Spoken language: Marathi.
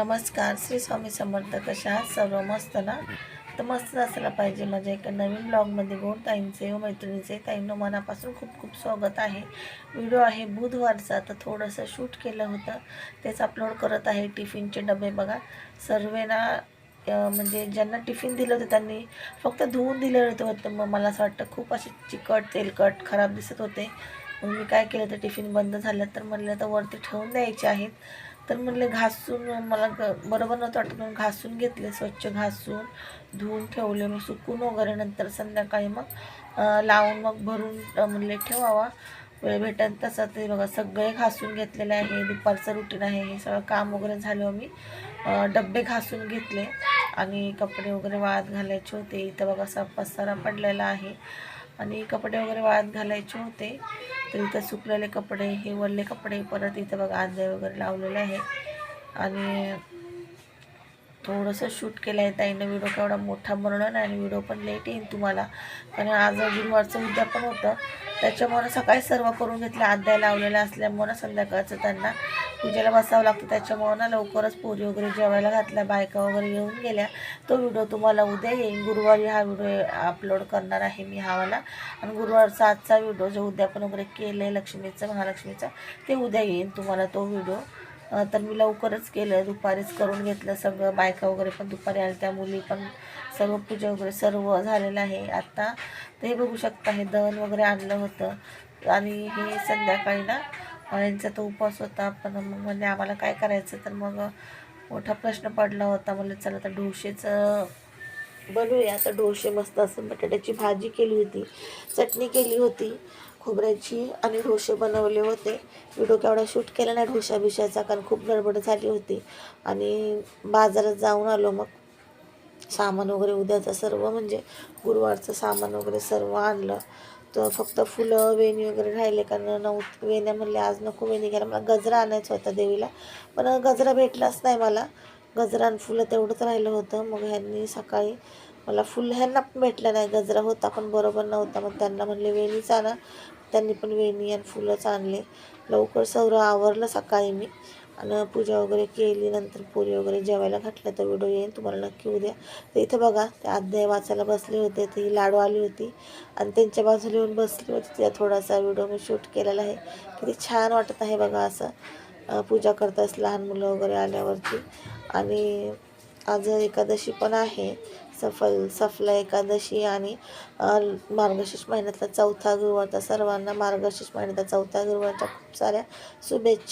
नमस्कार श्री स्वामी समर्थ कशा सर्व मस्त ना? तर मस्त असायला पाहिजे म्हणजे माझ्या एका नवीन ब्लॉगमध्ये गोड ताईंचे व मैत्रिणीचे ताईंनो मनापासून खूप खूप स्वागत आहे. व्हिडिओ आहे बुधवारचा तर थोडंसं शूट केलं होतं. तेच अपलोड करत आहे टिफिनचे डबे बघा. सर्वेना म्हणजे ज्यांना टिफिन दिलं होतं त्यांनी फक्त धुवून दिलं होतं. होतं मग मला असं वाटतं खूप असे चिकट तेलकट खराब दिसत होते. मग मी काय केलं तर टिफिन बंद झालं. तर म्हणलं तर वरती ठेवून द्यायचे आहेत. तर म्हणले घासून मला ग बरोबर नव्हतं वाटत म्हणून घासून घेतले स्वच्छ घासून धुवून ठेवले मग सुकून वगैरे नंतर संध्याकाळी मग लावून मग भरून म्हणले ठेवावा. वेळ भेटेल तसं ते बघा सगळे घासून घेतलेले आहे दुपारचं रुटीन आहे हे सगळं काम वगैरे झालं मी डबे डब्बे घासून घेतले आणि कपडे वगैरे वाळत घालायचे होते. इथं बघा असा पसारा पडलेला आहे. आणि कपडे वगैरे वाळत घालायचे होते. तर इथं सुकलेले कपडे हे वरले कपडे परत इथं बघा आंधे वगैरे लावलेले आहे. आणि थोडंसं शूट केलं आहे ताईनं. व्हिडिओ केवढा मोठा बनवला नाही आणि व्हिडिओ पण लेट येईल तुम्हाला. कारण आज गुरुवारचं उद्या पण होतं. त्याच्यामुळं सकाळी सर्व करून घेतलं. अध्याय लावलेला असल्यामुळं संध्याकाळचं त्यांना पूजेला बसावं लागतं. त्याच्यामुळं ना लवकरच पोरी वगैरे जेवायला घातल्या बायका वगैरे येऊन गेल्या. तो व्हिडिओ तुम्हाला उद्या येईल गुरुवारी हा व्हिडिओ अपलोड करणार आहे मी हावाला. आणि गुरुवारचा आजचा व्हिडिओ जो उद्या पण वगैरे केलं आहे लक्ष्मीचं महालक्ष्मीचा ते उद्या येईल तुम्हाला तो व्हिडिओ. तर मी लवकरच केलं दुपारीच करून घेतलं सगळं. बायका वगैरे पण दुपारी आल्या त्या मुली पण सर्व पूजा वगैरे सर्व झालेलं आहे आत्ता ते हे बघू शकता हे दहन वगैरे आणलं होतं. आणि हे संध्याकाळी ना यांचा तो उपवास होता पण मग म्हणजे आम्हाला काय करायचं? तर मग मोठा प्रश्न पडला होता. म्हणलं चला तर डोसेचं बनवूया. आता डोसे मस्त असं बटाट्याची भाजी केली होती चटणी केली होती खोबऱ्याची आणि डोसे बनवले होते. व्हिडिओ केवढा शूट केला नाही ढोशा बिशाचा कारण खूप गडबड झाली होती. आणि बाजारात जाऊन आलो मग. सामान वगैरे उद्याचं सर्व म्हणजे गुरुवारचं सामान वगैरे सर्व आणलं. तर फक्त फुलं वेणी वगैरे राहिले कारण नऊ वेण्या म्हणले आज नको वेणी घ्यायला. मला गजरा आणायचा होता देवीला. पण गजरा भेटलाच नाही मला. गजरा आणि फुलं तेवढंच राहिलं होतं. मग ह्यांनी सकाळी मला फुल ह्यांना पण भेटलं नाही. गजरा होता पण बरोबर नव्हता. मग त्यांना म्हणले वेणीच आणा. त्यांनी पण वेणी आणि फुलंच आणले. लवकर सौरं आवरलं सकाळी मी. आणि पूजा वगैरे केली नंतर पोरी वगैरे जेवायला घातलं तर व्हिडिओ येईन तुम्हाला नक्की उद्या. तर इथं बघा ते अध्याय वाचायला बसले होते तर ही लाडू आली होती. आणि त्यांच्या बाजूला येऊन बसली होती त्या थोडासा व्हिडिओ मी शूट केलेला आहे. किती छान वाटत आहे बघा असं. पूजा करतास लहान मुलं वगैरे आल्यावरती. आणि आज एकादशी पण आहे सफल सफला एकादशी आणि मार्गशीर्ष महिन्यातला चौथा गुरुवारचा सर्वांना मार्गशीर्ष महिन्यातला चौथा गुरुवारच्या खूप साऱ्या शुभेच्छा.